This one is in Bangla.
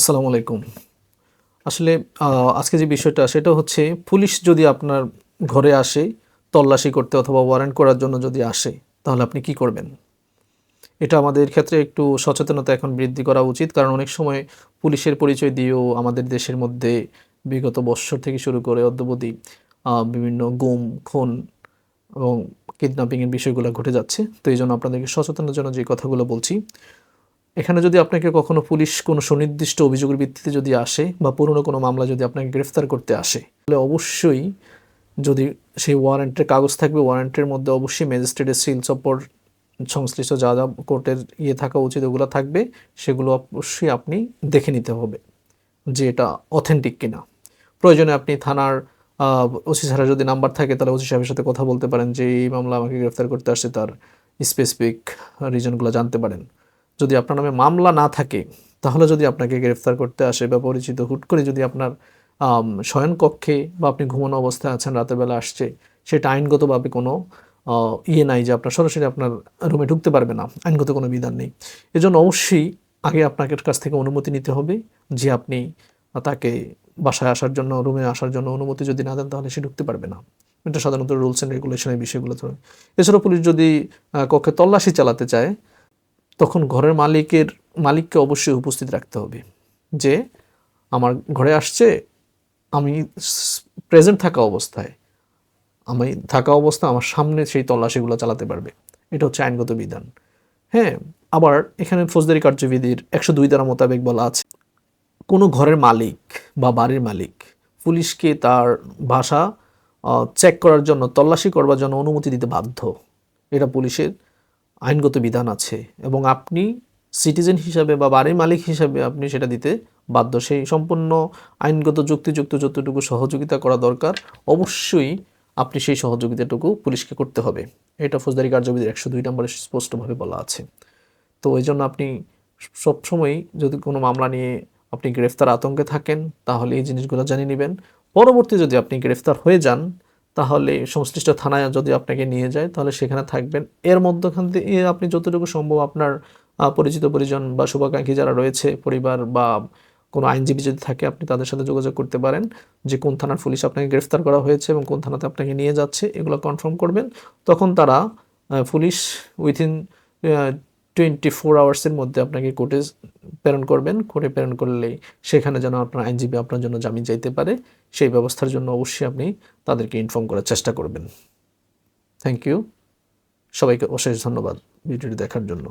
আসসালামু আলাইকুম। আসলে আজকে যে বিষয়টা, সেটা হচ্ছে পুলিশ যদি আপনার ঘরে আসে, তল্লাশি করতে অথবা ওয়ারেন্ট করার জন্য যদি আসে, তাহলে আপনি কি করবেন? এটা আমাদের ক্ষেত্রে একটু সচেতনতা এখন বৃদ্ধি করা উচিত, কারণ অনেক সময় পুলিশের পরিচয় দিয়েও আমাদের দেশের মধ্যে বিগত বৎসর থেকে শুরু করে অদ্যবধি বিভিন্ন গুম, খুন এবং কিডন্যাপিংয়ের বিষয়গুলো ঘটে যাচ্ছে। তো এই জন্য আপনাদেরকে সচেতনের জন্য যে কথাগুলো বলছি এখানে যদি আপনাকে কখনো পুলিশ কোনো সুনির্দিষ্ট অভিযোগের ভিত্তিতে যদি আসে বা পুরনো কোনো মামলা যদি আপনাকে গ্রেফতার করতে আসে, তাহলে অবশ্যই যদি সেই ওয়ারেন্টের কাগজ থাকবে, ওয়ারেন্টের মধ্যে অবশ্যই ম্যাজিস্ট্রেটের সিল চপ্পর সংশ্লিষ্ট যা যা কোর্টের ইয়ে থাকা উচিত ওগুলো থাকবে, সেগুলো অবশ্যই আপনি দেখে নিতে হবে যে এটা অথেন্টিক কিনা। প্রয়োজনে আপনি থানার ওসি সাহেবের যদি নাম্বার থাকে, তাহলে ওসি সাহেবের সাথে কথা বলতে পারেন যে, এই মামলা আমাকে গ্রেফতার করতে আসছে, তার স্পেসিফিক রিজনগুলো জানতে পারেন। যদি আপনার নামে মামলা না থাকে, তাহলে যদি আপনাকে গ্রেফতার করতে আসে বা পরিচিত হুট করে যদি আপনার শয়নকক্ষে বা আপনি ঘুমানো অবস্থায় আছেন, রাতের বেলা আসছে, সেটা আইনগতভাবে কোনো ইয়ে নাই যে আপনার সরাসরি আপনার রুমে ঢুকতে পারবে না, আইনগত কোনো বিধান নেই। এজন্য অবশ্যই আগে আপনাকে কাছ থেকে অনুমতি নিতে হবে যে আপনি তাকে বাসায় আসার জন্য, রুমে আসার জন্য অনুমতি যদি না দেন, তাহলে সে ঢুকতে পারবে না। এটা সাধারণত রুলস অ্যান্ড রেগুলেশনের বিষয়গুলো তো এছাড়াও পুলিশ যদি কক্ষে তল্লাশি চালাতে চায় তখন ঘরের মালিকের, মালিককে অবশ্যই উপস্থিত রাখতে হবে যে আমার ঘরে আসছে, আমি প্রেজেন্ট থাকা অবস্থায়, আমি থাকা অবস্থা, আমার সামনে সেই তল্লাশিগুলো চালাতে পারবে। এটা হচ্ছে আইনগত বিধান। হ্যাঁ আবার এখানে ফৌজদারি কার্যবিধির একশো দুই দ্বারা মোতাবেক বলা আছে, কোনো ঘরের মালিক বা বাড়ির মালিক পুলিশকে তার ভাষা চেক করার জন্য, তল্লাশি করবার জন্য অনুমতি দিতে বাধ্য। এটা পুলিশের আইনগত বিধান আছে এবং আপনি সিটিজেন হিসাবে বা বাড়ির মালিক হিসাবে আপনি সেটা দিতে বাধ্য। সেই সম্পূর্ণ আইনগত যুক্তিযুক্ত যতটুকু সহযোগিতা করা দরকার, অবশ্যই আপনি সেই সহযোগিতাটুকু পুলিশকে করতে হবে। এটা ফৌজদারি কার্যবিধির একশো দুই নম্বরে স্পষ্টভাবে বলা আছে। তো এই জন্য আপনি সবসময় যদি কোনো মামলা নিয়ে আপনি গ্রেফতার আতঙ্কে থাকেন, তাহলে এই জিনিসগুলো জানিয়ে নেবেন। পরবর্তী যদি আপনি গ্রেফতার হয়ে যান তাহলে সংশ্লিষ্ট থানায় যদি আপনাকে নিয়ে যায়, তাহলে সেখানে থাকবেন। এর মধ্যখান থেকে আপনি যতটুকু সম্ভব আপনার পরিচিত পরিজন বা শুভাকাঙ্ক্ষী যারা রয়েছে, পরিবার বা কোনো আইনজীবী যদি থাকে, আপনি তাদের সাথে যোগাযোগ করতে পারেন যে কোন থানার পুলিশ আপনাকে গ্রেফতার করা হয়েছে এবং কোন থানাতে আপনাকে নিয়ে যাচ্ছে, এগুলো কনফার্ম করবেন। তখন তারা পুলিশ উইথিন টোয়েন্টি ফোর আওয়ার্সের মধ্যে আপনাকে কোর্টে প্রেরণ করবেন কোর্টে প্রেরণ করলে সেখানে যেন আপনার আইনজীবী আপনার জন্য জামিন চাইতে পারে, সেই ব্যবস্থার জন্য অবশ্যই আপনি তাদেরকে ইনফর্ম করার চেষ্টা করবেন। থ্যাংক ইউ সবাইকে অশেষ ধন্যবাদ ভিডিওটি দেখার জন্য।